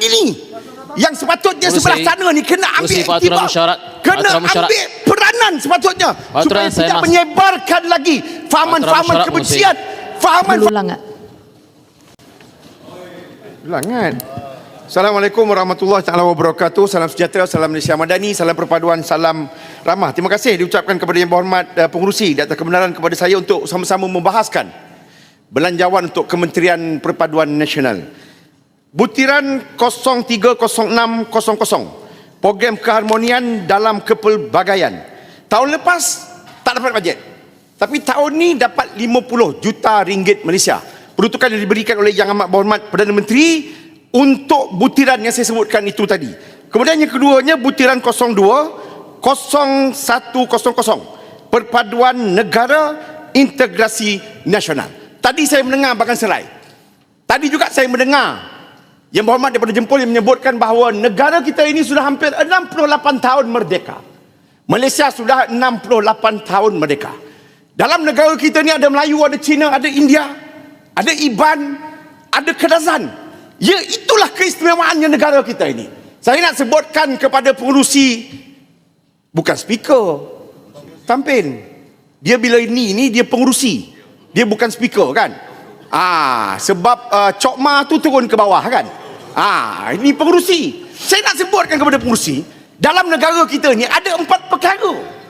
begini. Yang sepatutnya Urusi- sebelah sana ni kena ambil urusi peraturan iktibar. mesyuarat. Kena ambil peranan sepatutnya supaya tidak mas- menyebarkan lagi fahaman-fahaman kebencian, fahaman Berulang tak? Ulangan. Assalamualaikum warahmatullahi taala wabarakatuh. Salam sejahtera, salam Malaysia Madani, salam perpaduan, salam ramah. Terima kasih diucapkan kepada Yang Berhormat uh, Pengurusi di atas kebenaran kepada saya untuk sama-sama membahaskan belanjawan untuk Kementerian Perpaduan Nasional. Butiran 030600 program keharmonian dalam kepelbagaian. Tahun lepas tak dapat bajet. Tapi tahun ni dapat 50 juta ringgit Malaysia. Peruntukan yang diberikan oleh Yang Amat Berhormat Perdana Menteri untuk butiran yang saya sebutkan itu tadi. Kemudian yang keduanya butiran 02 0100 Perpaduan Negara Integrasi Nasional. Tadi saya mendengar Bahkan Serai. Tadi juga saya mendengar yang berhormat daripada Jempol yang menyebutkan bahawa negara kita ini sudah hampir 68 tahun merdeka. Malaysia sudah 68 tahun merdeka. Dalam negara kita ni ada Melayu, ada Cina, ada India, ada Iban, ada Kedazan. Ya itulah keistimewaannya negara kita ini. Saya nak sebutkan kepada pengurusi bukan speaker. Tampin. Dia bila ini ini dia pengurusi. Dia bukan speaker kan? Ah, sebab uh, Cokma tu turun ke bawah kan? Ah, ini pengurusi. Saya nak sebutkan kepada pengurusi, dalam negara kita ni ada empat perkara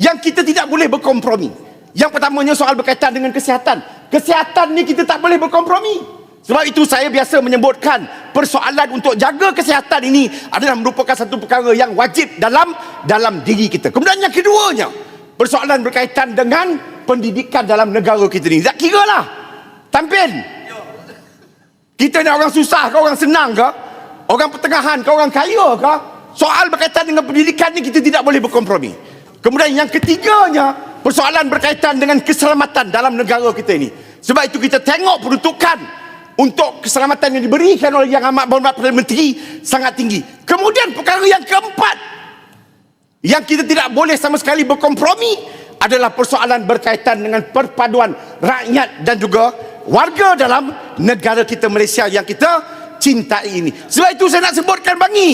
yang kita tidak boleh berkompromi. Yang pertamanya soal berkaitan dengan kesihatan. Kesihatan ni kita tak boleh berkompromi. Sebab itu saya biasa menyebutkan persoalan untuk jaga kesihatan ini adalah merupakan satu perkara yang wajib dalam dalam diri kita. Kemudian yang keduanya, persoalan berkaitan dengan pendidikan dalam negara kita ni. Tak kira lah. Tampil. Kita ni orang susah ke orang senang ke? Orang pertengahan ke orang kaya ke? Soal berkaitan dengan pendidikan ni kita tidak boleh berkompromi. Kemudian yang ketiganya, persoalan berkaitan dengan keselamatan dalam negara kita ini. Sebab itu kita tengok peruntukan untuk keselamatan yang diberikan oleh Yang Amat Berhormat Perdana Menteri sangat tinggi. Kemudian perkara yang keempat, yang kita tidak boleh sama sekali berkompromi adalah persoalan berkaitan dengan perpaduan rakyat dan juga warga dalam negara kita Malaysia yang kita cintai ini. Sebab itu saya nak sebutkan bangi.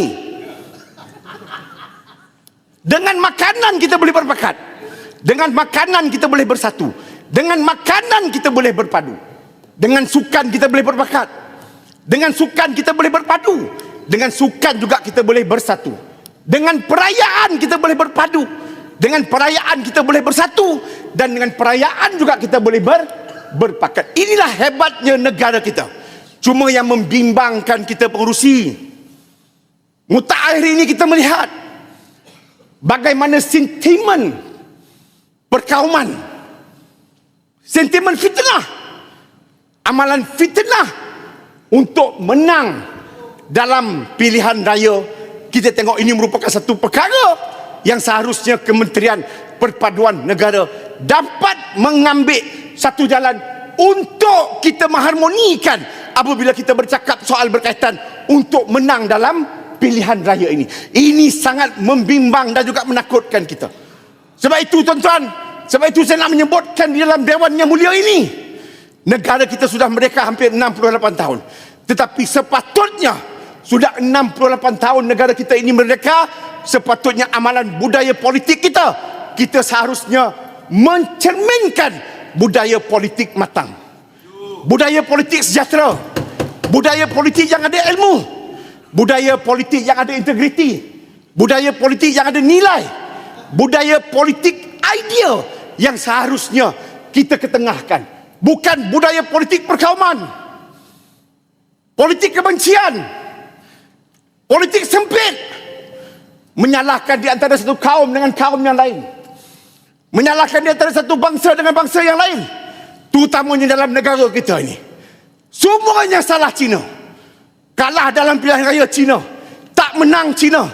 Dengan makanan kita boleh berpakat. Dengan makanan kita boleh bersatu. Dengan makanan kita boleh berpadu. Dengan sukan kita boleh berpakat. Dengan sukan kita boleh berpadu. Dengan sukan juga kita boleh bersatu. Dengan perayaan kita boleh berpadu. Dengan perayaan kita boleh bersatu. Dan dengan perayaan juga kita boleh ber, berpakat. Inilah hebatnya negara kita. Cuma yang membimbangkan kita pengurusi. Mutakhir ini kita melihat bagaimana sentimen perkauman sentimen fitnah amalan fitnah untuk menang dalam pilihan raya kita tengok ini merupakan satu perkara yang seharusnya Kementerian Perpaduan Negara dapat mengambil satu jalan untuk kita mengharmonikan apabila kita bercakap soal berkaitan untuk menang dalam pilihan raya ini. Ini sangat membimbang dan juga menakutkan kita. Sebab itu tuan-tuan, sebab itu saya nak menyebutkan di dalam Dewan Yang Mulia ini, negara kita sudah merdeka hampir 68 tahun. Tetapi sepatutnya sudah 68 tahun negara kita ini merdeka, sepatutnya amalan budaya politik kita, kita seharusnya mencerminkan budaya politik matang. Budaya politik sejahtera. Budaya politik yang ada ilmu. Budaya politik yang ada integriti, budaya politik yang ada nilai, budaya politik idea yang seharusnya kita ketengahkan. Bukan budaya politik perkauman, politik kebencian, politik sempit, menyalahkan di antara satu kaum dengan kaum yang lain, menyalahkan di antara satu bangsa dengan bangsa yang lain, terutamanya dalam negara kita ini. Semuanya salah Cina. Kalah dalam pilihan raya Cina. Tak menang Cina.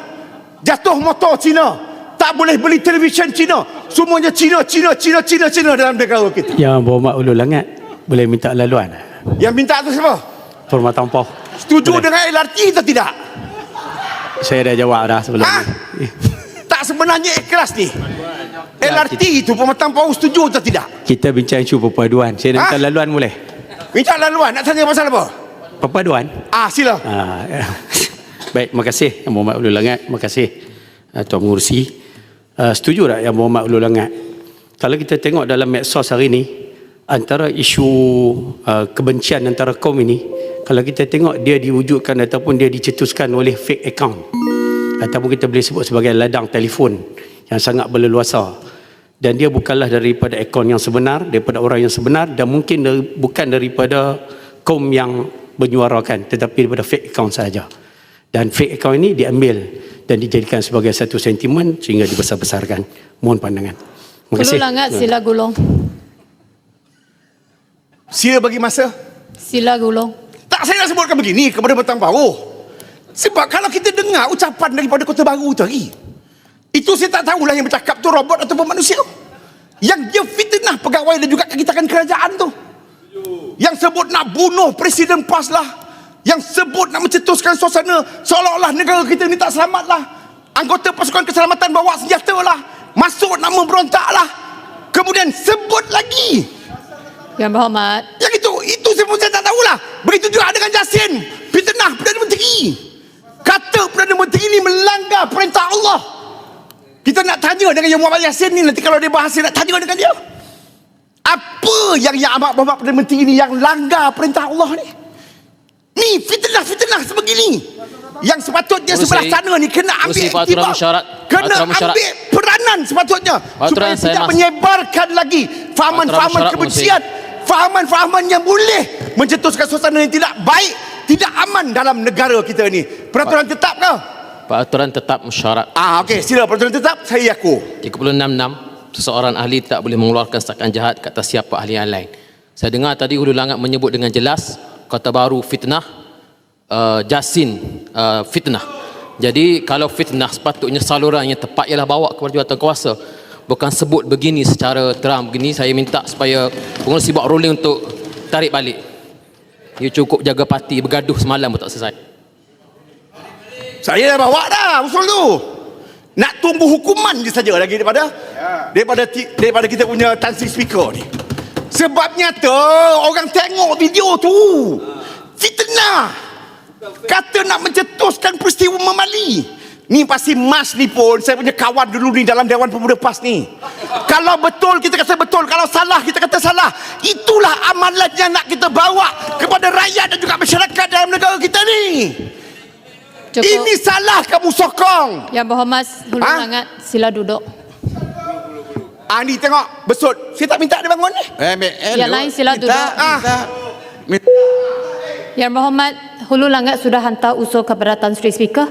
Jatuh motor Cina. Tak boleh beli televisyen Cina. Semuanya Cina, Cina, Cina, Cina, Cina dalam negara kita. Yang berhormat ulul langat boleh minta laluan. Yang minta tu siapa? Hormat Tampoh. Setuju Boleh. dengan LRT atau tidak? Saya dah jawab dah sebelum Ha? ni. Tak sebenarnya ikhlas ni. LRT itu pematang pau setuju atau tidak? Kita bincang isu perpaduan. Saya nak minta Ha? laluan boleh? Minta laluan nak tanya pasal apa? Perpaduan? Ah sila. Ha, Baik, terima kasih Yang Berhormat Ulul Langat. Terima kasih uh, Tuan Mengurusi. Uh, setuju tak Yang Berhormat Ulul Langat? Kalau kita tengok dalam medsos hari ini, antara isu uh, kebencian antara kaum ini, kalau kita tengok dia diwujudkan ataupun dia dicetuskan oleh fake account ataupun kita boleh sebut sebagai ladang telefon yang sangat berleluasa dan dia bukanlah daripada akaun yang sebenar daripada orang yang sebenar dan mungkin dari, bukan daripada kaum yang menyuarakan tetapi daripada fake account saja dan fake account ini diambil dan dijadikan sebagai satu sentimen sehingga dibesar-besarkan mohon pandangan terima kasih Langat sila gulung. Sila bagi masa. Sila gulung. Tak saya nak sebutkan begini kepada Batang Bawah. Sebab kalau kita dengar ucapan daripada Kota Baru tu hari. Itu saya tak tahulah yang bercakap tu robot ataupun manusia. Yang dia fitnah pegawai dan juga kakitangan kerajaan tu. Yang sebut nak bunuh Presiden PAS lah. Yang sebut nak mencetuskan suasana seolah-olah negara kita ni tak selamat lah. Anggota pasukan keselamatan bawa senjata lah. Masuk nak memberontak lah. Kemudian sebut lagi Yang Berhormat, yang itu, itu saya pun saya tak tahulah. Begitu juga dengan Jasin. Fitnah Perdana Menteri. Kata Perdana Menteri ini melanggar perintah Allah. Kita nak tanya dengan Yang Muhammad Yassin ni nanti kalau dia bahas nak tanya dengan dia. Apa yang Yang Amat Muhammad Perdana Menteri ini yang langgar perintah Allah ni? Ni fitnah-fitnah sebegini. Yang sepatutnya Urusi- sebelah sana ni kena ambil iktibar. mesyuarat. Kena mesyuarat. ambil peranan sepatutnya. Peraturan supaya tidak mas- menyebarkan lagi fahaman-fahaman kebencian fahaman-fahaman yang boleh mencetuskan suasana yang tidak baik, tidak aman dalam negara kita ni. Peraturan tetap ke? Peraturan tetap mesyuarat Ah, okey, sila peraturan tetap saya aku. 366 seseorang ahli tak boleh mengeluarkan setakat jahat ke atas siapa ahli yang lain. Saya dengar tadi Hulu Langat menyebut dengan jelas kata baru fitnah uh, Jasin uh, fitnah. Jadi kalau fitnah sepatutnya saluran yang tepat ialah bawa kepada jawatan kuasa. Bukan sebut begini secara terang begini saya minta supaya pengurusi buat ruling untuk tarik balik. You cukup jaga parti bergaduh semalam pun tak selesai. Saya dah bawa dah usul tu. Nak tunggu hukuman je saja lagi daripada daripada ti- daripada kita punya tansik speaker ni. Sebab nyata orang tengok video tu. Fitnah. Kata nak mencetuskan peristiwa memali. Ni pasti Mas ni pun saya punya kawan dulu ni dalam Dewan Pemuda PAS ni. Kalau betul kita kata betul, kalau salah kita kata salah. Itulah amalan yang nak kita bawa kepada rakyat dan juga masyarakat dalam negara kita ni. Cukup. Ini salah kamu sokong. Yang Berhormat Hulu Ha? Langat sila duduk. Ah ni tengok besut. Saya tak minta dia bangun ni. Eh, me, eh, Yang lain sila minta, duduk. Minta. Minta. Yang Berhormat Hulu Langat sudah hantar usul kepada Tan Sri Speaker.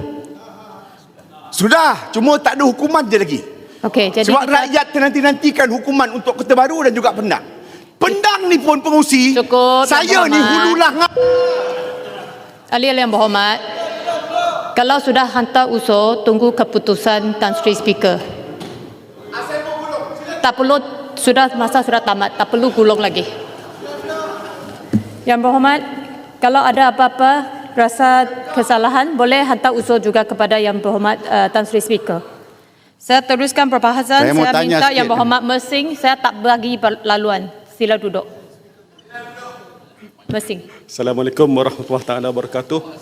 Sudah, cuma tak ada hukuman je lagi. Okey, jadi Sebab kita, rakyat nanti-nantikan hukuman untuk Kota Baru dan juga Pendang. Pendang ni pun pengusi. Cukup, Saya ni Berhormat. hululah ngap. ahli-ahli yang berhormat, kalau sudah hantar usul, tunggu keputusan Tan Sri Speaker. Tak perlu, sudah masa sudah tamat, tak perlu gulung lagi. Yang berhormat, kalau ada apa-apa rasa kesalahan, boleh hantar usul juga kepada Yang Berhormat uh, Tan Sri Speaker. Saya teruskan perbahasan, Saya saya, minta Yang. Berhormat Mersing, saya tak bagi laluan. Sila duduk. Mersing. Assalamualaikum warahmatullahi taala wabarakatuh.